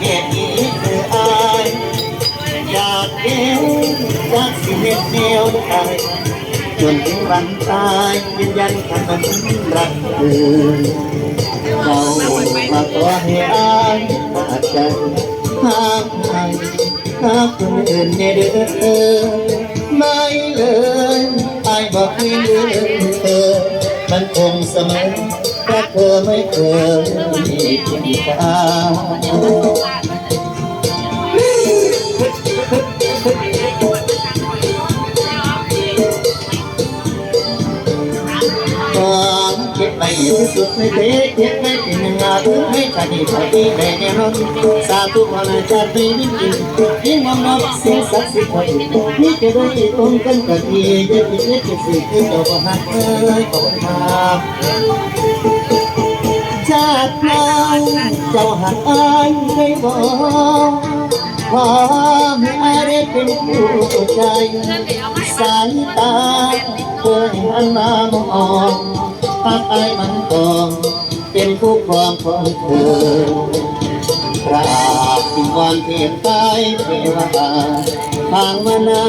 เหตุนี้คืออายอยากเดียวอยากสิเหตุเดียวได้จนถึงวันตายยืนยันคำรักคืนเรามาขอให้อายอาจจะหากใครหากคนอื่นเนี่ยเด้อไม่เลยอายบอกไม่ลืมเธอมันคงเสมอ แต่เธอไม่เคยมีคุณค่า สุดไม่เทเก็บไม่เป็นงานให้ชาติชาติได้แน่นอนสาธุวนาจะไม่มีกินยิ่งมองนอกสิ่งศักสิทธิ์คนนี่จะได้ตรงกันกับที่จะผิดเล็กผิดสิ่งที่เจ้าก็หักเอ้ยขอบคุณครับชาติเราเจ้าหักอายให้บอกขอให้อายได้เป็นผู้ใจสายตาเพื่อหันมามอง ปากไอ้มันกองเป็นผู้ครองของเธอกราบที่วันเทียนใต้เทวดาทางมานา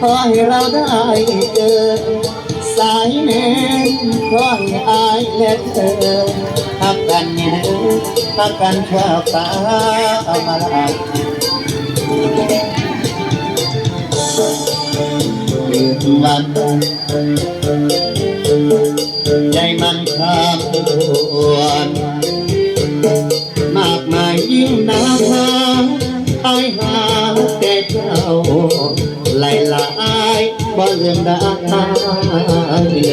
ขอให้เราได้เจอสายเน้นขอให้อายและเธอทักกันเนี่ยทักกันชอบตาเอามาลาลืมวัน ใจมันข้ามวนมากมายยิ่งนาหาไอหาแต่เจ้าไล่ลายบ่เรื่องได้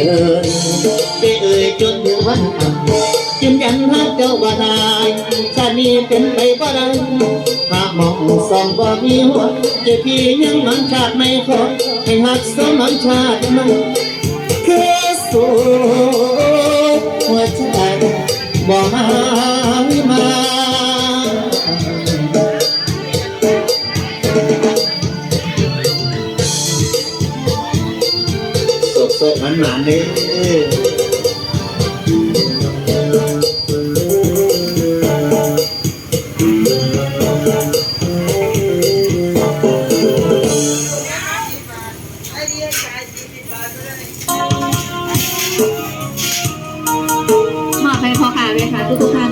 เลยได้เอ่ยจนถึงวันยืนยันรักเจ้าบ่ได้ชานี้เป็นไปบ่ได้หากมองสองบ่มีหัวจะพี่ยังมันชาติไม่ขอให้หักสมันชาติมั তোর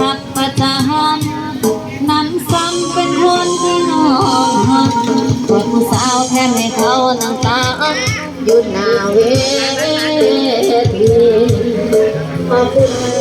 หักประจำนั้นซ้ำเป็นคนที่นองหักกดผู้สาวแทนให้เขาน้ำตาหยุดหน้าเวทีขอบคุณ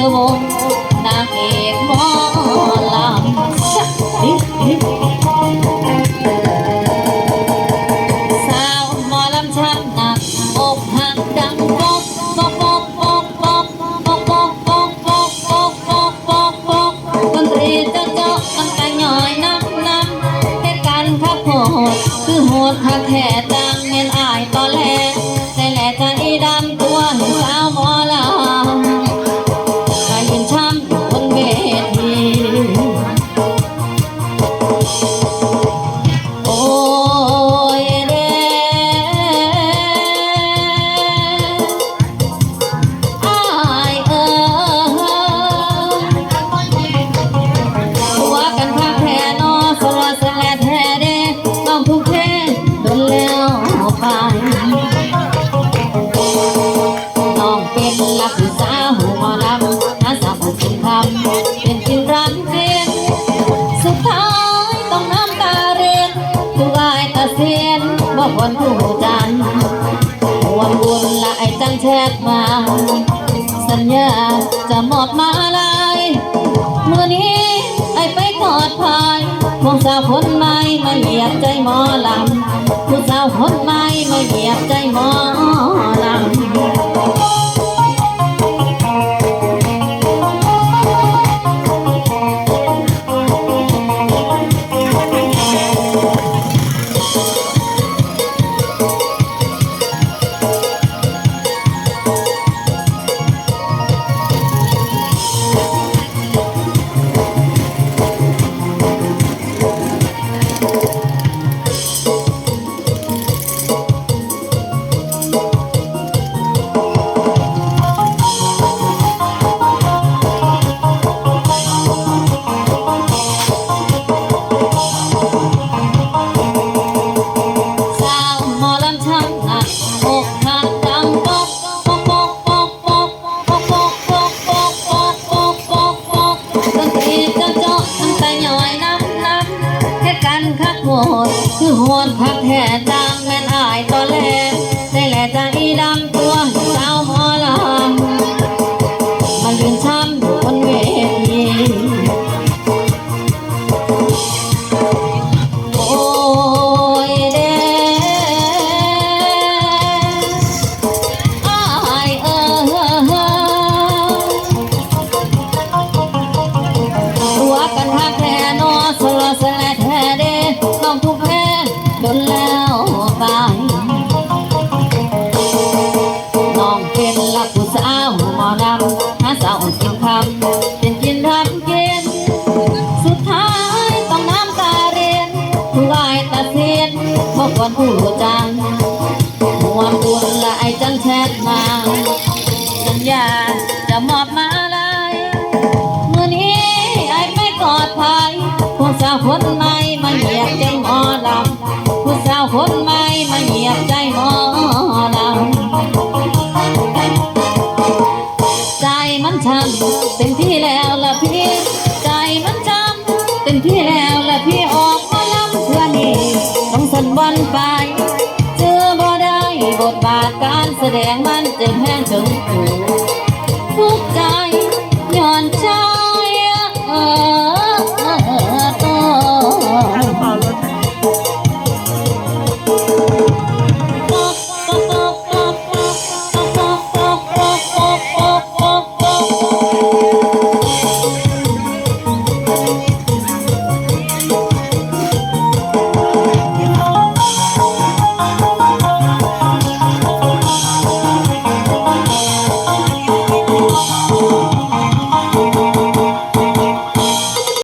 อวงนางเอกหมอลำสาวหมอลำช้ำหนักอกหักดังปอกปอกปอกปอกปอกปอกปอกปอกปอกปอกปอกปอกปอกดนตรีเจาะเจาะน้ำตาหน่อยน้ำน้ำเหตุการณ์ขับโหดคือโหดคักแท้จังเมนอายตอนแรกแต่แหละใจดำ วนผู้จันหวนบุญละไอ้จังแชทมา สัญญาจะมอบมาลายเมื่อนี้ไอ้ไปกอดพายพวงสาวคนใหม่มาเหยียบใจหมอลำผู้สาวคนใหม่มาเหยียบใจหมอลำ บอกวันผู้จังห่วงบุญละไอจังแชทมาสัญญาจะมอบมาลายเมื่อนี้ไอไม่กอดภายผู้สาวคนใหม่มาเหยียบใจหมอลำผู้สาวคนใหม่มาเหยียบใจหมอลำใจมันช้ำเต็มที่แล้วละพี่ใจมันช้ำเต็มที่แล้ว การแสดงมันจึงแห้งถึงหูทุก